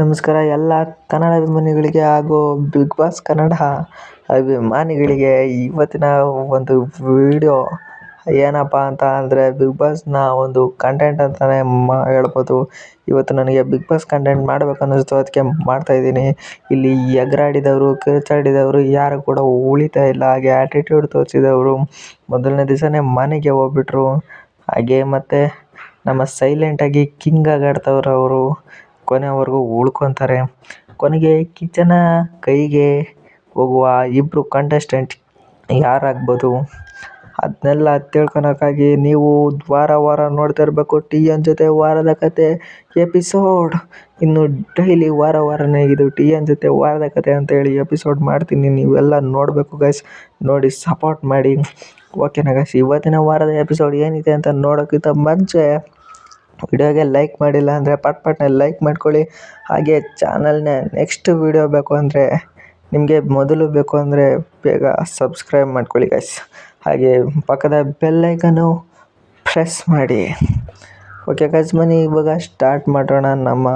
ನಮಸ್ಕಾರ. ಎಲ್ಲ ಕನ್ನಡ ಅಭಿಮಾನಿಗಳಿಗೆ ಹಾಗೂ ಬಿಗ್ ಬಾಸ್ ಕನ್ನಡ ಅಭಿಮಾನಿಗಳಿಗೆ ಇವತ್ತಿನ ಒಂದು ವಿಡಿಯೋ ಏನಪ್ಪ ಅಂತ ಅಂದರೆ ಬಿಗ್ ಬಾಸ್ನ ಒಂದು ಕಂಟೆಂಟ್ ಅಂತಲೇ ಮಾ ಹೇಳ್ಬೋದು. ಇವತ್ತು ನನಗೆ ಬಿಗ್ ಬಾಸ್ ಕಂಟೆಂಟ್ ಮಾಡಬೇಕು ಅನ್ನಿಸ್ತು. ಅದಕ್ಕೆ ಮಾಡ್ತಾಯಿದ್ದೀನಿ ಇಲ್ಲಿ ಎಗರಾಡಿದವರು, ಕಿರುಚಾಡಿದವರು, ಯಾರು ಕೂಡ ಉಳಿತಾ ಇಲ್ಲ. ಹಾಗೆ ಆ್ಯಟಿಟ್ಯೂಡ್ ತೋರಿಸಿದವರು ಮೊದಲನೇ ದಿವಸನೇ ಮನೆಗೆ ಹೋಗ್ಬಿಟ್ರು. ಹಾಗೆ ಮತ್ತು ನಮ್ಮ ಸೈಲೆಂಟಾಗಿ ಕಿಂಗ್ ಆಗಿ ಆಡ್ತವ್ರೆ ಅವರು ಕೊನೆವರೆಗೂ ಉಳ್ಕೊತಾರೆ. ಕೊನೆಗೆ ಕಿಚ್ಚನ ಕೈಗೆ ಹೋಗುವ ಇಬ್ಬರು ಕಂಟೆಸ್ಟೆಂಟ್ ಯಾರಾಗ್ಬೋದು? ಅದನ್ನೆಲ್ಲ ತಿಳ್ಕೊಳಕ್ಕಾಗಿ ನೀವು ವಾರ ವಾರ ನೋಡ್ತಾ ಇರಬೇಕು. ಟಿ ಎನ್ ಜೊತೆ ವಾರದ ಕತೆ, ಎಪಿಸೋಡ್. ಇನ್ನು ಡೈಲಿ ವಾರ ವಾರನೇ ಇದು ಟಿ ಎನ್ ಜೊತೆ ವಾರದ ಕತೆ ಅಂತೇಳಿ ಎಪಿಸೋಡ್ ಮಾಡ್ತೀನಿ. ನೀವೆಲ್ಲ ನೋಡಬೇಕು ಗೈಸ್ ನೋಡಿ ಸಪೋರ್ಟ್ ಮಾಡಿ. ಓಕೆನಾ ಗೈಸ್ ಇವತ್ತಿನ ವಾರದ ಎಪಿಸೋಡ್ ಏನಿದೆ ಅಂತ ನೋಡೋಕ್ಕಿಂತ ಮುಂಚೆ ವಿಡಿಯೋಗೆ ಲೈಕ್ ಮಾಡಿಲ್ಲ ಅಂದರೆ ಪಟ್ ಪಟ್ನೆ ಲೈಕ್ ಮಾಡ್ಕೊಳ್ಳಿ. ಹಾಗೆ ಚಾನಲ್ನ ನೆಕ್ಸ್ಟ್ ವಿಡಿಯೋ ಬೇಕು ಅಂದರೆ ನಿಮಗೆ ಮೊದಲು ಬೇಕು ಅಂದರೆ ಬೇಗ ಸಬ್ಸ್ಕ್ರೈಬ್ ಮಾಡ್ಕೊಳ್ಳಿ ಗೈಸ್ ಹಾಗೆ ಪಕ್ಕದ ಬೆಲ್ಲೈಕನ್ನು ಪ್ರೆಸ್ ಮಾಡಿ. ಓಕೆ ಗೈಸ್ ಬನ್ನಿ, ಇವಾಗ ಸ್ಟಾರ್ಟ್ ಮಾಡೋಣ ನಮ್ಮ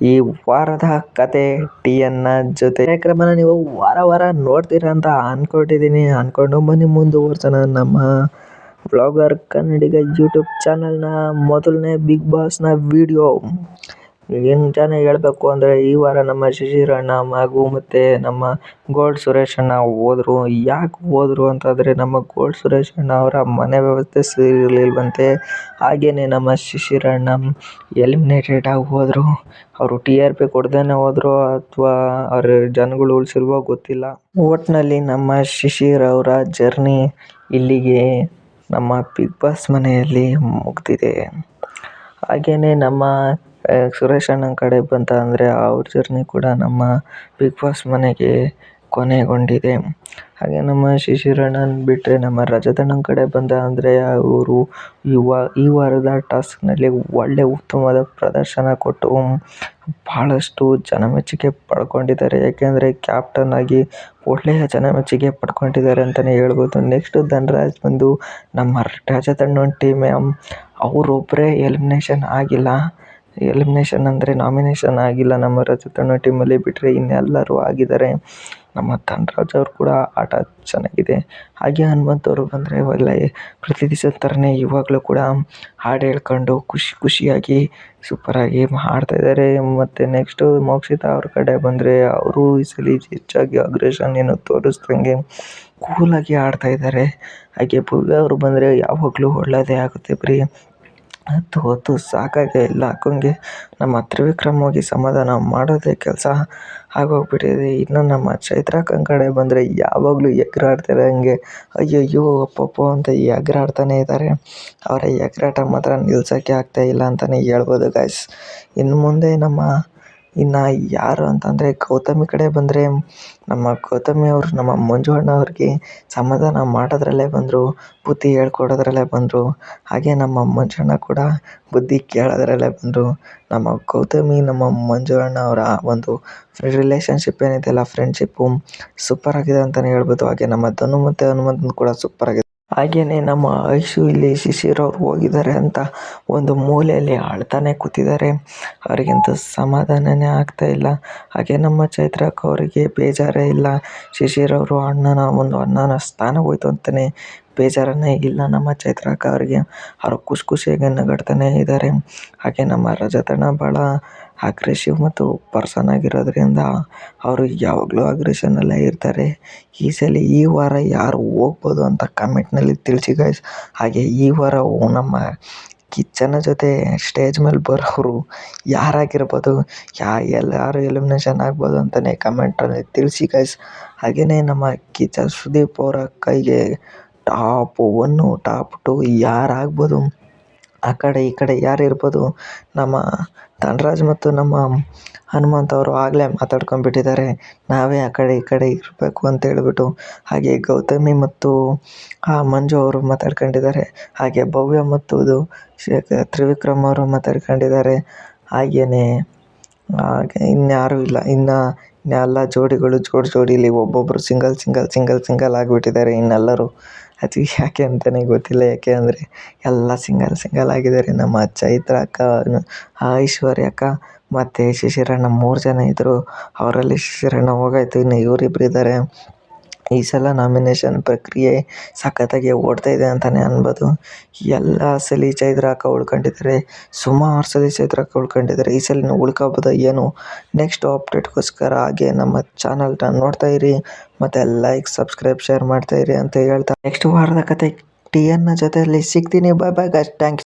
ಈ ವಾರದ ಕತೆ ಟಿ ಎನ್ನ ಜೊತೆ. ಕಾರ್ಯಕ್ರಮನ ನೀವು ವಾರ ವಾರ ನೋಡ್ತೀರ ಅಂತ ಅಂದ್ಕೊಂಡಿದ್ದೀನಿ ಅಂದ್ಕೊಂಡು ಬನ್ನಿ, ಮುಂದುವರ್ಸೋಣ ನಮ್ಮ ವ್ಲಾಗರ್ ಕನ್ನಡಿಗ ಯೂಟ್ಯೂಬ್ ಚಾನಲ್ನ ಮೊದಲನೇ ಬಿಗ್ ಬಾಸ್ನ ವಿಡಿಯೋ ಏನು ನಿಜಾನೇ ಹೇಳಬೇಕು ಅಂದರೆ ಈ ವಾರ ನಮ್ಮ ಶಿಶಿರ್ ಅಣ್ಣ ಹಾಗೂ ಮತ್ತು ನಮ್ಮ ಗೋಲ್ಡ್ ಸುರೇಶ್ ಅಣ್ಣ ಹೋದ್ರು. ಯಾಕೆ ಹೋದ್ರು ಅಂತಂದರೆ ನಮ್ಮ ಗೋಲ್ಡ್ ಸುರೇಶ್ ಅಣ್ಣ ಅವರ ಮನೆ ವ್ಯವಸ್ಥೆ ಸರಿಯಿರಲಿಲ್ವಂತೆ ಹಾಗೆಯೇ ನಮ್ಮ ಶಿಶಿರ್ ಅಣ್ಣ ಎಲಿಮಿನೇಟೆಡ್ ಆಗಿ ಹೋದರು. ಅವರು ಟಿ ಆರ್ ಪಿ ಕೊಡ್ದೇ ಹೋದ್ರು ಅಥವಾ ಅವ್ರ ಜನಗಳು ಉಳಿಸಿಲ್ವೋ ಗೊತ್ತಿಲ್ಲ. ಒಟ್ಟಿನಲ್ಲಿ ನಮ್ಮ ಶಿಶಿರ್ ಅವರ ಜರ್ನಿ ಇಲ್ಲಿಗೆ ನಮ್ಮ ಬಿಗ್ ಬಾಸ್ ಮನೆಯಲ್ಲಿ ಮುಗಿದಿದೆ. ಹಾಗೆಯೇ ನಮ್ಮ ಸುರೇಶ್ ಅಣ್ಣನ ಕಡೆ ಬಂತ ಅಂದರೆ ಅವ್ರ ಜರ್ನಿ ಕೂಡ ನಮ್ಮ ಬಿಗ್ ಬಾಸ್ ಮನೆಗೆ ಕೊನೆಗೊಂಡಿದೆ. ಹಾಗೆ ನಮ್ಮ ಶಿಶಿರಣ್ಣನ್ ಬಿಟ್ರೆ ನಮ್ಮ ರಜತಣ್ಣನ ಕಡೆ ಬಂದ ಅಂದರೆ ಅವರು ಈ ವಾರದ ಟಾಸ್ಕ್ನಲ್ಲಿ ಒಳ್ಳೆ ಉತ್ತಮವಾದ ಪ್ರದರ್ಶನ ಕೊಟ್ಟು ಭಾಳಷ್ಟು ಜನಮೆಚ್ಚುಗೆ ಪಡ್ಕೊಂಡಿದ್ದಾರೆ. ಯಾಕೆಂದರೆ ಕ್ಯಾಪ್ಟನ್ ಆಗಿ ಒಳ್ಳೆಯ ಜನಮೆಚ್ಚುಗೆ ಪಡ್ಕೊಂಡಿದ್ದಾರೆ ಅಂತಲೇ ಹೇಳ್ಬೋದು. ನೆಕ್ಸ್ಟ್ ಧನ್ರಾಜ್ ಬಂದು ನಮ್ಮ ರಜತಣ್ಣನ ಟೀಮ್ ಅವರು ಅವರೊಬ್ಬರೇ ಎಲಿಮಿನೇಷನ್ ಆಗಿಲ್ಲ. ಎಲಿಮಿನೇಷನ್ ಅಂದರೆ ನಾಮಿನೇಷನ್ ಆಗಿಲ್ಲ ನಮ್ಮ ರಜತ್ ಟೀಮ್ ಟೀಮಲ್ಲಿ ಬಿಟ್ಟರೆ ಇನ್ನೆಲ್ಲರೂ ಆಗಿದ್ದಾರೆ. ನಮ್ಮ ಧನ್ರಾಜ್ ಅವ್ರು ಕೂಡ ಆಟ ಚೆನ್ನಾಗಿದೆ. ಹಾಗೆ ಹನುಮಂತ್ ಅವರು ಬಂದರೆ ಒಳ್ಳೆ ಪ್ರತಿ ದಿವಸ ಥರನೇ ಇವಾಗಲೂ ಕೂಡ ಹಾಡು ಹೇಳ್ಕೊಂಡು ಖುಷಿ ಖುಷಿಯಾಗಿ ಸೂಪರಾಗಿ ಹಾಡ್ತಾಯಿದ್ದಾರೆ ಮತ್ತು ನೆಕ್ಸ್ಟು ಮೋಕ್ಷಿತಾ ಅವ್ರ ಕಡೆ ಬಂದರೆ ಅವರು ಈ ಸಲ ಹೆಚ್ಚಾಗಿ ಅಗ್ರೇಷನ್ ಏನು ತೋರಿಸ್ದಂಗೆ ಕೂಲಾಗಿ ಆಡ್ತಾಯಿದ್ದಾರೆ ಹಾಗೆ ಭವ್ಯ ಅವರು ಬಂದರೆ ಯಾವಾಗಲೂ ಒಳ್ಳೆಯದೇ ಆಗುತ್ತೆ ಬರೀ ಹತ್ತು ಹೊತ್ತು ಸಾಕಾಗೇ ಇಲ್ಲ. ಅಕ್ಕಂಗೆ ನಮ್ಮ ತ್ರಿವಿಕ್ರಮ್ ಹೋಗಿ ಸಮಾಧಾನ ಮಾಡೋದೇ ಕೆಲಸ ಆಗೋಗ್ಬಿಟ್ಟಿದೆ. ಇನ್ನು ನಮ್ಮ ಚೈತ್ರ ಕಡೆ ಬಂದರೆ ಯಾವಾಗಲೂ ಎಗರಾಡ್ತಾರೆ ಹಂಗೆ, ಅಯ್ಯಯ್ಯೋ, ಅಪ್ಪಪ್ಪೋ, ಅಂತ ಎಗರಾಡ್ತಾನೆ ಇದ್ದಾರೆ. ಅವರ ಎಗರಾಟ ಮಾತ್ರ ನಿಲ್ಸೋಕ್ಕೆ ಇಲ್ಲ ಅಂತಲೇ ಹೇಳ್ಬೋದು ಗಾಯ್ಸ್ ಇನ್ನು ಮುಂದೆ ನಮ್ಮ ಇನ್ನು ಯಾರು ಅಂತಂದರೆ ಗೌತಮಿ ಕಡೆ ಬಂದರೆ ನಮ್ಮ ಗೌತಮಿ ಅವರು, ನಮ್ಮ ಮಂಜು ಅಣ್ಣ ಅವ್ರಿಗೆ ಸಮಾಧಾನ ಮಾಡೋದ್ರಲ್ಲೇ ಬಂದರು, ಬುದ್ಧಿ ಹೇಳ್ಕೊಡೋದ್ರಲ್ಲೇ ಬಂದರು. ಹಾಗೆ ನಮ್ಮ ಮಂಜು ಅಣ್ಣ ಕೂಡ ಬುದ್ಧಿ ಕೇಳೋದ್ರಲ್ಲೇ ಬಂದರು. ನಮ್ಮ ಗೌತಮಿ, ನಮ್ಮ ಮಂಜು ಅಣ್ಣ ಅವರ ಒಂದು ರಿಲೇಷನ್ಶಿಪ್ ಏನಿದೆಯಲ್ಲ ಫ್ರೆಂಡ್ಶಿಪ್ಪು ಸೂಪರಾಗಿದೆ ಅಂತಲೇ ಹೇಳ್ಬೋದು. ಹಾಗೆ ನಮ್ಮ ಧನು ಮತ್ತು ಹನುಮಂತಂದು ಕೂಡ ಸೂಪರಾಗಿದೆ ಹಾಗೆಯೇ ನಮ್ಮ ಐಶು ಇಲ್ಲಿ ಶಿಶಿರ್ ಅವ್ರು ಹೋಗಿದ್ದಾರೆ ಅಂತ ಒಂದು ಮೂಲೆಯಲ್ಲಿ ಅಳ್ತಾನೆ ಕೂತಿದ್ದಾರೆ. ಅವರಿಗಂತೂ ಸಮಾಧಾನನೇ ಇಲ್ಲ. ಹಾಗೆ ನಮ್ಮ ಚೈತ್ರಕ್ಕ ಅವರಿಗೆ ಬೇಜಾರೇ ಇಲ್ಲ. ಶಿಶಿರ್ ಅವರು ಅಣ್ಣನ ಒಂದು ಅಣ್ಣನ ಸ್ಥಾನ ಹೋಯ್ತು ಅಂತಾನೆ ಬೇಜಾರನೇ ಇಲ್ಲ ನಮ್ಮ ಚೈತ್ರಕ್ಕ ಅವರಿಗೆ. ಅವರು ಖುಷಿ ಖುಷಿಯಾಗಿ ನಗಾಡ್ತಾನೆ ಇದ್ದಾರೆ. ಹಾಗೆ ನಮ್ಮ ರಜತಣ್ಣ ಭಾಳ ಅಗ್ರೆಸಿವ್ ಮತ್ತು ಪರ್ಸನ್ ಆಗಿರೋದ್ರಿಂದ ಅವರು ಯಾವಾಗಲೂ ಅಗ್ರೆಷನ್ನಲ್ಲೇ ಇರ್ತಾರೆ. ಈ ಸಲ ಈ ವಾರ ಯಾರು ಹೋಗ್ಬೋದು ಅಂತ ಕಮೆಂಟ್ನಲ್ಲಿ ತಿಳಿಸಿ ಗಾಯ್ಸ್ ಹಾಗೆ ಈ ವಾರ ನಮ್ಮ ಕಿಚ್ಚನ ಜೊತೆ ಸ್ಟೇಜ್ ಮೇಲೆ ಬರೋರು ಯಾರಾಗಿರ್ಬೋದು, ಯಾ ಎಲ್ಲಾರು ಎಲಿಮಿನೇಷನ್ ಆಗ್ಬೋದು ಅಂತಲೇ ಕಮೆಂಟಲ್ಲಿ ತಿಳಿಸಿ ಗಾಯ್ಸ್ ಹಾಗೆಯೇ ನಮ್ಮ ಕಿಚ್ಚ ಸುದೀಪ್ ಅವರ ಕೈಗೆ ಟಾಪ್ ಒನ್ನು ಟಾಪ್ ಟು ಯಾರಾಗ್ಬೋದು ಆ ಕಡೆ ಈ ಕಡೆ ಯಾರು ಇರ್ಬೋದು, ನಮ್ಮ ಧನ್ರಾಜ್ ಮತ್ತು ನಮ್ಮ ಹನುಮಂತ್ ಅವರು ಆಗಲೇ ಮಾತಾಡ್ಕೊಂಡ್ಬಿಟ್ಟಿದ್ದಾರೆ. ನಾವೇ ಆ ಕಡೆ ಈ ಕಡೆ ಇರಬೇಕು ಅಂತ ಹೇಳಿಬಿಟ್ಟು ಹಾಗೆ ಗೌತಮಿ ಮತ್ತು ಆ ಮಂಜು ಅವರು ಮಾತಾಡ್ಕೊಂಡಿದ್ದಾರೆ. ಹಾಗೆ ಭವ್ಯ ಮತ್ತು ಇದು ಶೇಖರ್ ತ್ರಿವಿಕ್ರಮ್ ಅವರು ಮಾತಾಡ್ಕೊಂಡಿದ್ದಾರೆ. ಹಾಗೆಯೇ ಹಾಗೆ ಇನ್ಯಾರೂ ಇಲ್ಲ. ಇನ್ನು ಇನ್ನೆಲ್ಲ ಜೋಡಿಗಳು ಜೋಡಿ ಜೋಡಿಲಿ ಒಬ್ಬೊಬ್ಬರು ಸಿಂಗಲ್ ಸಿಂಗಲ್ ಸಿಂಗಲ್ ಸಿಂಗಲ್ ಆಗಿಬಿಟ್ಟಿದ್ದಾರೆ ಇನ್ನೆಲ್ಲರೂ. ಅದು ಯಾಕೆ ಅಂತಲೇ ಗೊತ್ತಿಲ್ಲ. ಯಾಕೆ ಅಂದರೆ ಎಲ್ಲ ಸಿಂಗಲ್ ಸಿಂಗಲ್ ಆಗಿದ್ದಾರೆ. ನಮ್ಮ ಚೈತ್ರ ಅಕ್ಕ ಐಶ್ವರ್ಯ ಅಕ್ಕ ಮತ್ತು ಶಿಶಿರಣ್ಣ ಮೂರು ಜನ ಇದ್ದರು ಅವರಲ್ಲಿ ಶಿಶಿರಣ್ಣ ಹೋಗಾಯ್ತು. ಇನ್ನು ಇವರಿಬ್ರು ಇದ್ದಾರೆ ಈ ಸಲ ನಾಮಿನೇಷನ್ ಪ್ರಕ್ರಿಯೆ ಸಖತ್ತಾಗಿ ಓಡ್ತಾ ಇದೆ ಅಂತಲೇ ಅನ್ಬೋದು. ಎಲ್ಲ ಸಲ ಅಕ್ಕ ಉಳ್ಕೊಂಡಿದ್ದಾರೆ. ಸುಮಾರು ಸಲ ಚೈತ್ರ ಅಕ್ಕ ಉಳ್ಕೊಂಡಿದ್ದಾರೆ. ಈ ಸಲ ಉಳ್ಕೊಬೋದೋ. ಏನು ನೆಕ್ಸ್ಟ್ ಅಪ್ಡೇಟ್ಗೋಸ್ಕರ ಹಾಗೆ ನಮ್ಮ ಚಾನಲ್ನ ನೋಡ್ತಾ ಇರಿ. ಮತ್ತು ಲೈಕ್ ಸಬ್ಸ್ಕ್ರೈಬ್ ಶೇರ್ ಮಾಡ್ತಾ ಇರಿ ಅಂತ ಹೇಳ್ತಾ ನೆಕ್ಸ್ಟ್ ವಾರದ ಕತೆ ಟಿ ಎನ್ನ ಜೊತೆಯಲ್ಲಿ ಸಿಗ್ತೀನಿ. ಬಾಯ್ ಬಾಯ್ ಗಾಯ್ಸ್ ಥ್ಯಾಂಕ್ಸ್